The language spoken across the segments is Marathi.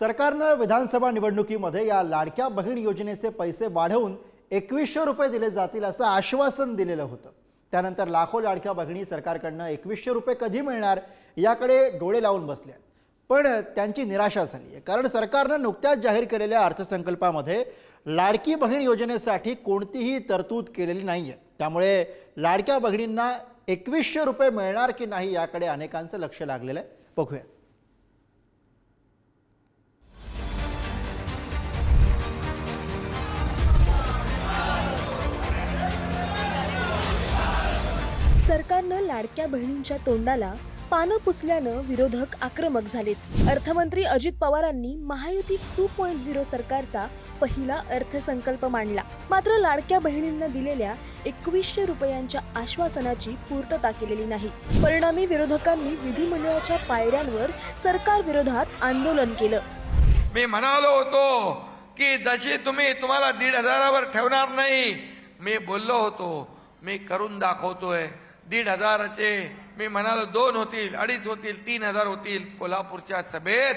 सरकारनं विधानसभा निवडणुकीमध्ये या लाडक्या बहीण योजनेचे पैसे वाढवून एकवीसशे रुपये दिले जातील असं आश्वासन दिलेलं होतं. त्यानंतर लाखो लाडक्या बहिणी सरकारकडनं एकवीसशे रुपये कधी मिळणार याकडे डोळे लावून बसल्या पण त्यांची निराशा झाली आहे कारण सरकारनं नुकत्याच जाहीर केलेल्या अर्थसंकल्पामध्ये लाडकी बहीण योजनेसाठी कोणतीही तरतूद केलेली नाही आहे त्यामुळे लाडक्या बहिणींना एकवीसशे रुपये मिळणार की नाही याकडे अनेकांचं लक्ष लागलेलं आहे. बघूया सरकारनं लाडक्या बहिणींच्या तोंडाला पानं पुसल्यानं विरोधक आक्रमक झालेत. अर्थमंत्री अजित पवारांनी महायुती टू पॉइंट झिरो सरकारचा पहिला अर्थसंकल्प मांडला. मात्र लाडक्या बहिणींना दिलेल्या एकवीसशे रुपयांच्या आश्वासनाची पूर्तता केलेली नाही. परिणामी विरोधकांनी विधिमंडळाच्या पायऱ्यांवर सरकार विरोधात आंदोलन केलं. मी म्हणालो होतो की जशी तुम्ही तुम्हाला दीड हजारावर ठेवणार नाही मी बोललो होतो मी करून दाखवतोय. दीड हजाराचे मी म्हणालो दोन होतील अडीच होतील तीन हजार होतील. कोल्हापूरच्या सभेत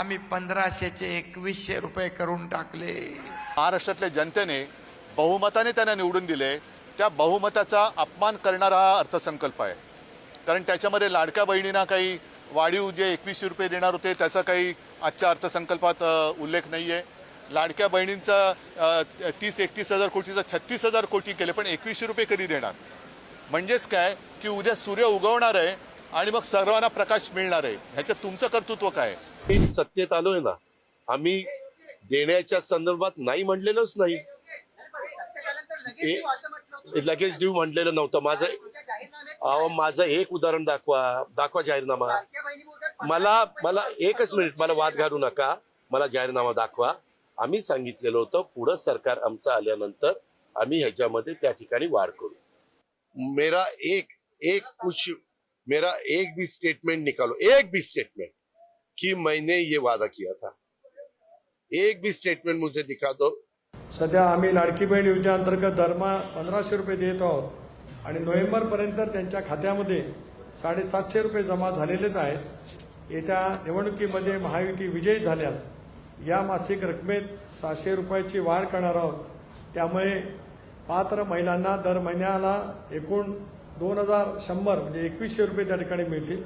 आम्ही पंधराशेचे एकवीसशे रुपये करून टाकले. महाराष्ट्रातल्या जनतेने बहुमताने त्यांना निवडून दिले. त्या बहुमताचा अपमान करणारा हा अर्थसंकल्प आहे. कारण त्याच्यामध्ये लाडक्या बहिणींना काही वाढीव जे एकवीसशे रुपये देणार होते त्याचा काही आजच्या अर्थसंकल्पात उल्लेख नाही आहे लाडक्या बहिणींचा तीस एकतीस हजार कोटीचा छत्तीस हजार कोटी केले पण एकवीसशे रुपये कधी देणार? म्हणजेच काय की उद्या सूर्य उगवणार आहे आणि मग सर्वांना प्रकाश मिळणार आहे. ह्याचं तुमचं कर्तृत्व काय आहे? आम्ही सत्तेत आलोय ना. आम्ही देण्याच्या संदर्भात नाही म्हणलेलोच नाही. ए- लगेच देऊ म्हणलेलं नव्हतं. माझं अहो माझं एक उदाहरण दाखवा. दाखवा जाहीरनामा. मला मला एकच मिनिट मला वाद घालू नका. मला जाहीरनामा दाखवा. आम्ही सांगितलेलं होतं पुढं सरकार आमचं आल्यानंतर आम्ही ह्याच्यामध्ये त्या ठिकाणी वाढ करू. मेरा एक एक कुछ मेरा एक भी स्टेटमेंट निकालो। एक भी स्टेटमेंट कि मैंने ये वादा किया था। एक भी स्टेटमेंट मुझे दिखा दो। सध्या आम्ही लाडकी बहीण योजनेअंतर्गत दरमहा पंधराशे रुपये देत आहोत आणि नोव्हेंबरपर्यंत त्यांच्या खात्यामध्ये साडेसातशे रुपये जमा झालेलेच आहेत. येत्या निवडणुकीमध्ये महायुती विजयी झाल्यास या मासिक रकमेत सहाशे रुपयाची वाढ करणार आहोत. त्यामुळे पात्र महिलांना दर महिन्याला एकूण दोन हजार शंभर म्हणजे एकवीसशे रुपये त्या ठिकाणी मिळतील.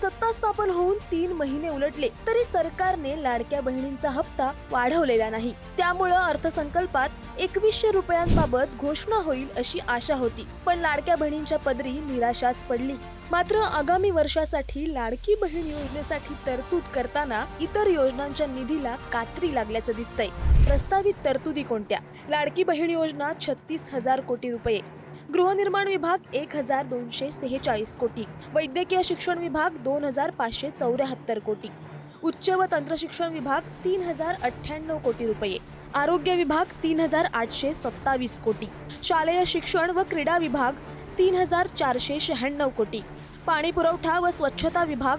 सत्ता स्थापन होऊन तीन महिने उलटले तरी सरकारने लाडक्या बहिणींचा हप्ता वाढवलेला नाही. त्यामुळं अर्थसंकल्पात एकवीसशे रुपयांबाबत घोषणा होईल अशी आशा होती. पण लाडक्या बहिणींच्या पदरी निराशाच पडली. मात्र आगामी वर्षासाठी लाडकी बहीण योजनेसाठी तरतूद करताना इतर योजनांच्या निधीला कात्री लागल्याचं दिसतंय. प्रस्तावित तरतुदी कोणत्या? लाडकी बहीण योजना छत्तीस हजार कोटी रुपये. गृहनिर्माण विभाग एक हजार दोनशे सेहेचाळीस कोटी. वैद्यकीय शिक्षण विभाग दोन हजार पाचशे चौऱ्याहत्तर कोटी. उच्च व तंत्रशिक्षण विभाग तीन हजार अठ्ठ्याण्णव कोटी रुपये. आरोग्य विभाग तीन हजार आठशे सत्तावीस कोटी. शालेय शिक्षण व क्रीडा विभाग तीन हजार चारशे शहाण्णव कोटी. पाणी पुरवठा व स्वच्छता विभाग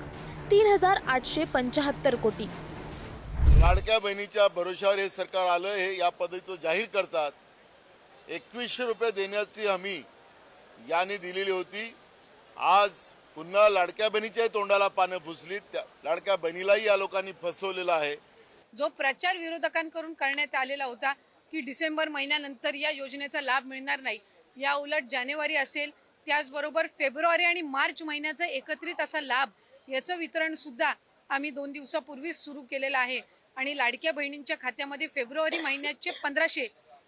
तीन हजार आठशे पंचाहत्तर कोटी. लाडक्या बहिणीच्या भरोशावर हे सरकार आलं हे या पद्धतीचं जाहीर करतात. एकवीसशे रुपये देण्याची हमी याने दिलेली होती. आज पुन्हा लाडक्या बहिणीच्या तोंडाला पानं पुसलीत त्या लाडक्या बहिणीलाही या लोकांनी फसवलेलं आहे. जो प्रचार विरोधकांकडून करण्यात आलेला होता की डिसेंबर महिन्यानंतर या योजनेचा लाभ मिळणार नाही या उलट जानेवारी असेल त्याचबरोबर फेब्रुवारी आणि मार्च महिन्याचा एकत्रित असा लाभ याचं वितरण सुद्धा आम्ही दोन दिवसापूर्वीच सुरू केलेलं आहे. आणि लाडक्या बहिणींच्या खात्यामध्ये फेब्रुवारी महिन्याचे पंधराशे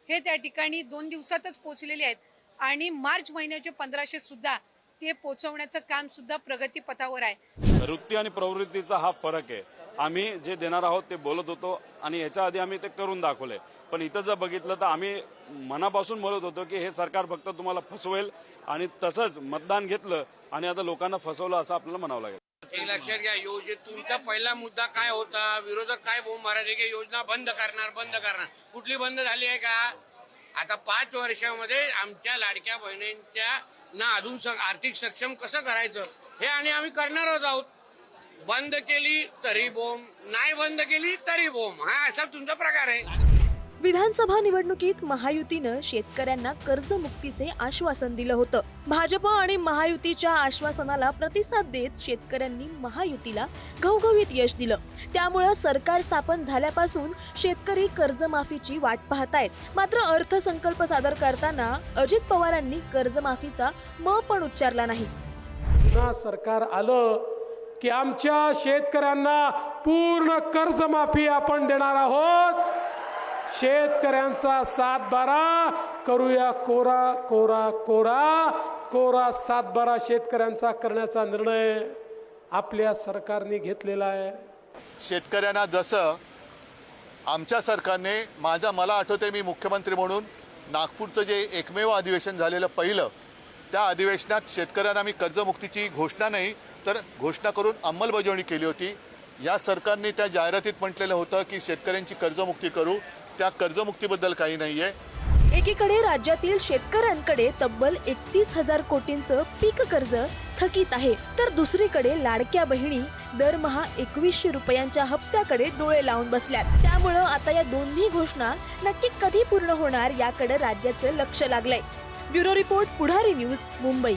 हे त्या ठिकाणी दोन दिवसातच पोहोचलेले आहेत. आणि मार्च महिन्याचे पंधराशे सुद्धा ते पोहोचवण्याचं काम सुद्धा प्रगतीपथावर आहे. वृत्ती आणि प्रवृत्तीचा हा फरक आहे. आम्ही जे देणार आहोत ते बोलत होतो आणि याच्या आधी आम्ही ते करून दाखवले. पण इथं जर बघितलं तर आम्ही मनापासून बोलत होतो की हे सरकार फक्त तुम्हाला फसवेल आणि तसंच मतदान घेतलं आणि आता लोकांना फसवलं असं आपल्याला म्हणावं लागेल. हे लक्षात घ्या योजने तुमचा पहिला मुद्दा काय होता? विरोधक काय बोंब मारायचे की योजना बंद करणार बंद करणार? कुठली बंद झाली आहे का? आता पाच वर्षामध्ये आमच्या लाडक्या बहिणींच्या ना अजून आर्थिक सक्षम कसं करायचं? हे आणि आम्ही करणारच आहोत. बंद केली तरी बोंब. नाही बंद केली तरी बोंब. हा असा तुमचा प्रकार आहे. विधानसभा निवडणुकीत महायुतीनं शेतकऱ्यांना कर्जमुक्तीचे आश्वासन दिलं होतं. भाजप आणि महायुतीच्या आश्वासनाला प्रतिसाद देत शेतकऱ्यांनी महायुतीला घवघवीत यश दिलं. त्यामुळं सरकार स्थापन झाल्यापासून शेतकरी कर्जमाफीची वाट पाहतायत. मात्र अर्थसंकल्प सादर करताना अजित पवारांनी कर्जमाफीचा म पण उच्चारला नाही. पुन्हा सरकार आलं की आमच्या शेतकऱ्यांना पूर्ण कर्जमाफी आपण देणार आहोत. शेतकऱ्यांचा सातबारा. करूया कोरा कोरा कोरा. कोरा सातबारा शेतकऱ्यांचा करण्याचा निर्णय आपल्या सरकारने घेतलेला आहे. शेतकऱ्यांना जसं आमच्या सरकारने माझा मला आठवते मी मुख्यमंत्री म्हणून नागपूरचं जे एकमेव अधिवेशन झालेलं पहिलं त्या अधिवेशनात शेतकऱ्यांना मी कर्जमुक्तीची घोषणा नाही तर घोषणा करून अंमलबजावणी केली होती. या सरकारने त्या जाहिरातीत म्हटलेलं होतं की शेतकऱ्यांची कर्जमुक्ती करू त्या कर्जमुक्तीबद्दल काही नाही आहे एकीकडे राज्यातील शेतकऱ्यांकडे तब्बल एकतीस हजार कोटींचं पीक कर्ज थकीत आहे तर दुसरीकडे लाडक्या बहिणी दरमहा एकवीसशे रुपयांच्या हप्त्याकडे डोळे लावून बसल्यात. त्यामुळं आता या दोन्ही घोषणा नक्की कधी पूर्ण होणार याकडे राज्याचं लक्ष लागलंय. Bureau report Pudhari news Mumbai.